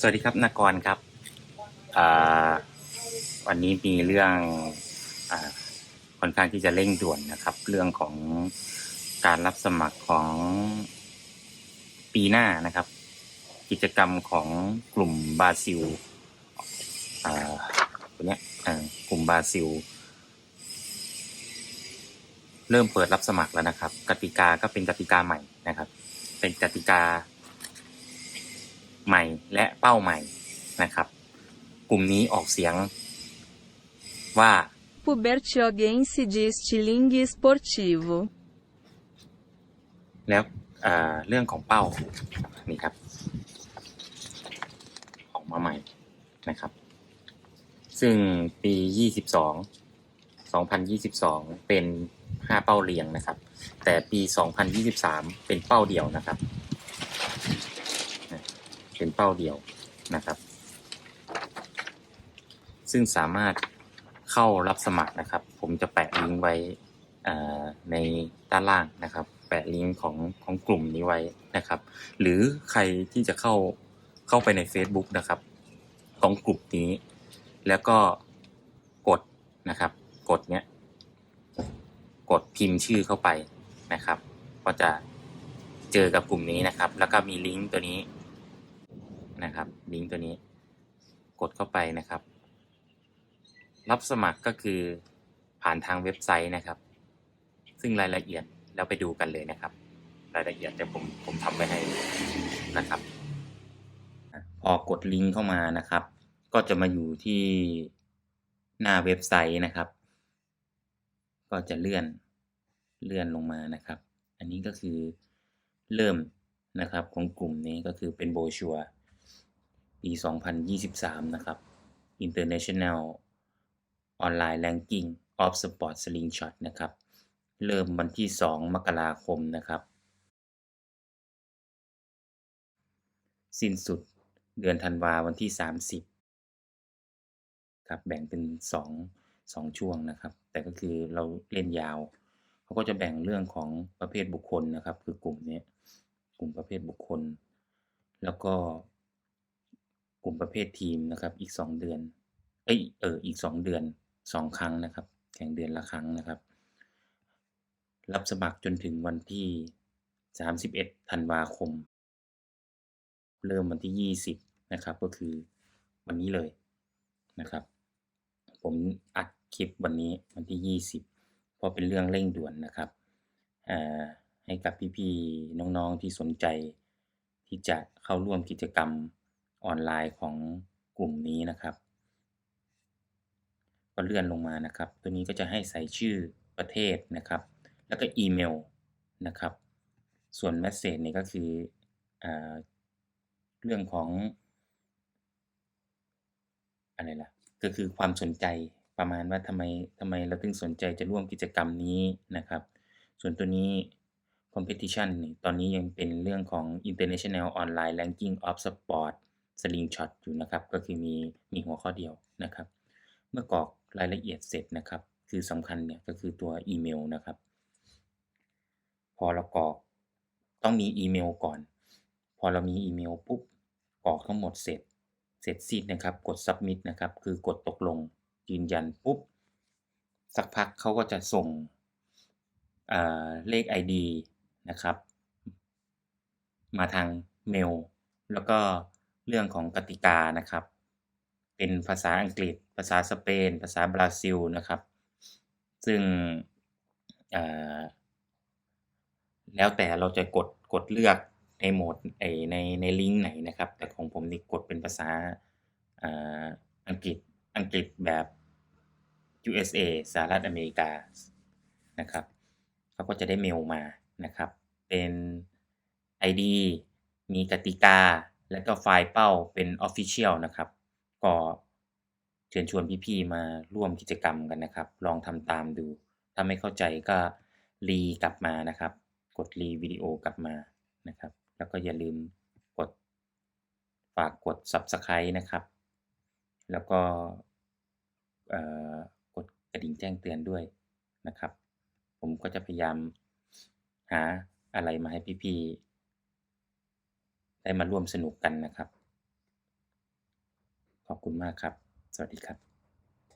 สวัสดีครับนกรครับ วันนี้มีเรื่องอค่อนข้างที่จะเร่งด่วนนะครับ เรื่องของการรับสมัครของปีหน้านะครับ กิจกรรมของกลุ่มบราซิลตัวเนี้ยกลุ่มบราซิล เริ่มเปิดรับสมัครแล้วนะครับ กติกาก็เป็นกติกาใหม่นะครับ เป็นกติกา ใหม่และเป้าใหม่นะครับ กลุ่มนี้ออกเสียงว่า Pubertioguense de estilingue esportivo. แล้วเอ่อเรื่องของเป้านี่ครับ ออกมาใหม่นะครับ ซึ่งปี 22 2022 เป็น 5 เป้าเรียงนะครับ แต่ปี 2023 เป็นเป้าเดียวนะครับ เป็นเป้าเดียวนะครับ ซึ่งสามารถเข้ารับสมัครนะครับ ผมจะแปะลิงก์ไว้ในด้านล่างนะครับ แปะลิงก์ของของกลุ่มนี้ไว้นะครับ หรือใครที่จะเข้าเข้าไปใน Facebook นะครับ ของกลุ่มนี้ แล้วก็กดนะครับ กดเนี้ยกดพิมพ์ชื่อเข้าไปนะครับ ก็จะเจอกับกลุ่มนี้นะครับ แล้วก็มีลิงก์ตัวนี้ นะครับลิงก์ตัวนี้ กดเข้าไปนะครับ รับสมัครก็คือผ่านทางเว็บไซต์นะครับ ซึ่งรายละเอียดแล้วไปดูกันเลยนะครับ รายละเอียดเดี๋ยวผมผมทำไว้ให้นะครับพอกดลิงก์เข้ามานะครับ ก็จะมาอยู่ที่หน้าเว็บไซต์นะครับ ก็จะเลื่อนเลื่อนลงมานะครับ อันนี้ก็คือเริ่มนะครับของกลุ่มนี้ก็คือเป็นโบชัว ปี 2023 นะครับ International Online Ranking of Sport Slingshot นะครับ เริ่มวันที่ 2 มกราคมนะครับ สิ้นสุดเดือนธันวาวันที่ 30 ครับแบ่งเป็น 2 2 ช่วงนะครับ แต่ก็คือเราเล่นยาวเขาก็จะแบ่งเรื่องของประเภทบุคคลนะครับ คือกลุ่มนี้กลุ่มประเภทบุคคล แล้วก็ ลุ่มประเภททีมนะครับ อีก 2 เดือน เอ้ย เออ อีก 2 เดือน 2 ครั้งนะครับ แข่งเดือนละครั้งนะครับ รับสมัครจนถึงวันที่ 31 ธันวาคม เริ่มวันที่ 20 นะครับ ก็คือวันนี้เลยนะครับ ผมอัดคลิปวันนี้วันที่ 20 เพราะเป็นเรื่องเร่งด่วนนะครับให้กับพี่ๆน้องๆที่สนใจที่จะเข้าร่วมกิจกรรม ออนไลน์ของกลุ่มนี้นะครับ ก็เลื่อนลงมานะครับ ตัวนี้ก็จะให้ใส่ชื่อประเทศนะครับ แล้วก็อีเมลนะครับ ส่วน Message เนี่ยก็คืออเรื่องของอะไรล่ะก็คือความสนใจประมาณว่าทำไมทำไมเราถึงสนใจจะร่วมกิจกรรมนี้นะครับ ส่วนตัวนี้ Competition นี่ตอนนี้ยังเป็นเรื่องของ International Online Ranking of Sport Slingshot อยู่นะครับ ก็คือมีมีหัวข้อเดียวนะครับ เมื่อกรอกรายละเอียดเสร็จนะครับ คือสำคัญเนี่ยก็คือตัวอีเมลนะครับ พอเรากรอกต้องมีอีเมลก่อน พอเรามีอีเมลปุ๊บกรอกทั้งหมดเสร็จ เสร็จสิ้นนะครับ กด submit นะครับ คือกดตกลงยืนยันปุ๊บ สักพักเขาก็จะส่งเลข ID นะครับ มาทางเมล แล้วก็ เรื่องของกติกานะครับ เป็นภาษาอังกฤษ ภาษาสเปน ภาษาบราซิลนะครับ ซึ่งแล้วแต่เราจะกดกดเลือกในโหมดในในลิงก์ไหนนะครับ แต่ของผมนี่กดเป็นภาษาอังกฤษอังกฤษแบบ USA สหรัฐอเมริกานะครับเขาก็จะได้เมลมานะครับ เป็น ID มีกติกา และก็ไฟล์เป้าเป็น Official นะครับ ก็เชิญชวนพี่ๆมาร่วมกิจกรรมกันนะครับ ลองทำตามดู ถ้าไม่เข้าใจก็รีกลับมานะครับ กดรีวิดีโอกลับมานะครับ แล้วก็อย่าลืมกดฝากกด Subscribe นะครับ แล้วก็กดกระดิ่งแจ้งเตือนด้วยนะครับ ผมก็จะพยายามหาอะไรมาให้พี่ๆ ได้มาร่วมสนุกกันนะครับ ขอบคุณมากครับ สวัสดีครับ